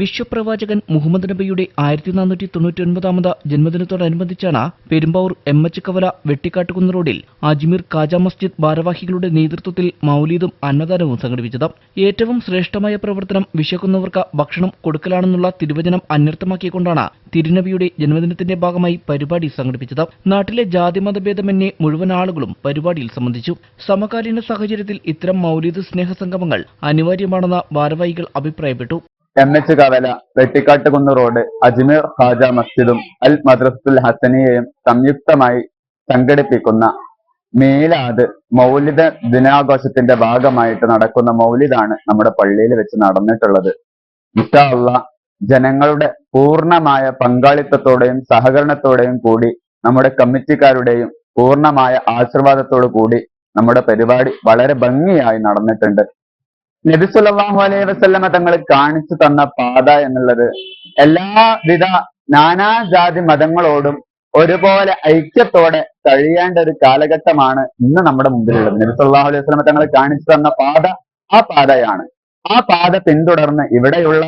വിശ്വപ്രവാചകൻ മുഹമ്മദ് നബിയുടെ ആയിരത്തി നാനൂറ്റി തൊണ്ണൂറ്റി ഒൻപതാമത് ജന്മദിനത്തോടനുബന്ധിച്ചാണ് പെരുമ്പാവൂർ എം എച്ച് കവല വെട്ടിക്കാട്ടുകുന്ന് റോഡിൽ അജ്മീർ കാജ മസ്ജിദ് ഭാരവാഹികളുടെ നേതൃത്വത്തിൽ മൗലീദും അന്നദാനവും സംഘടിപ്പിച്ചത്. ഏറ്റവും ശ്രേഷ്ഠമായ പ്രവർത്തനം വിശക്കുന്നവർക്ക് ഭക്ഷണം കൊടുക്കലാണെന്നുള്ള തിരുവചനം അന്വർത്ഥമാക്കിക്കൊണ്ടാണ് തിരുനബിയുടെ ജന്മദിനത്തിന്റെ ഭാഗമായി പരിപാടി സംഘടിപ്പിച്ചത്. നാട്ടിലെ ജാതിമതഭേദമന്യേ മുഴുവൻ ആളുകളും പരിപാടിയിൽ സംബന്ധിച്ചു. സമകാലീന സാഹചര്യത്തിൽ ഇത്തരം മൗലീദ് സ്നേഹസംഗമങ്ങൾ അനിവാര്യമാണെന്ന് ഭാരവാഹികൾ അഭിപ്രായപ്പെട്ടു. എം എച്ച് കവല വെട്ടിക്കാട്ടുകുന്ന് റോഡ് അജ്മീർ ഖാജ മസ്ജിദും അൽ മദ്രസത്തുൽ ഹസനിയയും സംയുക്തമായി സംഘടിപ്പിക്കുന്ന മീലാദ് മൗലിദ ദിനാഘോഷത്തിന്റെ ഭാഗമായിട്ട് നടക്കുന്ന മൗലിദാണ് നമ്മുടെ പള്ളിയിൽ വെച്ച് നടന്നിട്ടുള്ളത്. ഇഷ്ടമുള്ള ജനങ്ങളുടെ പൂർണമായ പങ്കാളിത്തത്തോടെയും സഹകരണത്തോടെയും കൂടി നമ്മുടെ കമ്മിറ്റിക്കാരുടെയും പൂർണമായ ആശീർവാദത്തോടു കൂടി നമ്മുടെ പരിപാടി വളരെ ഭംഗിയായി നടന്നിട്ടുണ്ട്. നബി സുല്ലാഹു അലൈഹി വസ്ലമ തങ്ങൾ കാണിച്ചു തന്ന പാത എന്നുള്ളത് എല്ലാവിധ നാനാജാതി മതങ്ങളോടും ഒരുപോലെ ഐക്യത്തോടെ കഴിയേണ്ട ഒരു കാലഘട്ടമാണ് ഇന്ന് നമ്മുടെ മുമ്പിലുള്ളത്. നബി സുല്ലാഹു അലൈഹി വസ്ലമ തങ്ങൾ കാണിച്ചു തന്ന പാത ആ പാതയാണ്. ആ പാത പിന്തുടർന്ന് ഇവിടെയുള്ള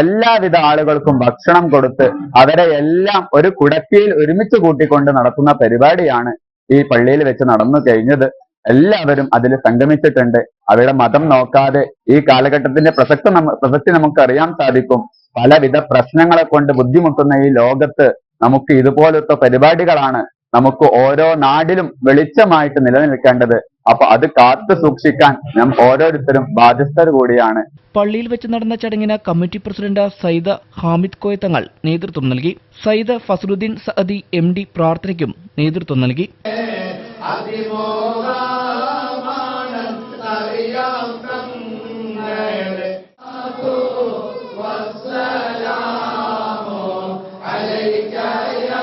എല്ലാവിധ ആളുകൾക്കും ഭക്ഷണം കൊടുത്ത് അവരെ എല്ലാം ഒരു കുടക്കിയിൽ ഒരുമിച്ച് കൂട്ടിക്കൊണ്ട് നടത്തുന്ന പരിപാടിയാണ് ഈ പള്ളിയിൽ വെച്ച് നടന്നു കഴിഞ്ഞത്. എല്ലാവരും അതിൽ സംഗമിച്ചിട്ടുണ്ട്. അവരുടെ മതം നോക്കാതെ ഈ കാലഘട്ടത്തിന്റെ പ്രസക്തി നമ്മ പ്രസക്തി നമുക്ക് അറിയാൻ സാധിക്കും. പലവിധ പ്രശ്നങ്ങളെ കൊണ്ട് ബുദ്ധിമുട്ടുന്ന ഈ ലോകത്ത് നമുക്ക് ഇതുപോലത്തെ പരിപാടികളാണ് നമുക്ക് ഓരോ നാടിലും വെളിച്ചമായിട്ട് നിലനിൽക്കേണ്ടത്. അപ്പൊ അത് കാത്തു സൂക്ഷിക്കാൻ നാം ഓരോരുത്തരും ബാധ്യസ്ഥർ കൂടിയാണ്. പള്ളിയിൽ വെച്ച് നടന്ന ചടങ്ങിന് കമ്മിറ്റി പ്രസിഡന്റ് സയ്യിദ് ഹാമിദ് കോയത്തങ്ങൾ നേതൃത്വം നൽകി. സയ്യിദ് ഫസറുദ്ദീൻ സഅദി എം ഡി പ്രാർത്ഥനയ്ക്കും നേതൃത്വം നൽകി. Jaya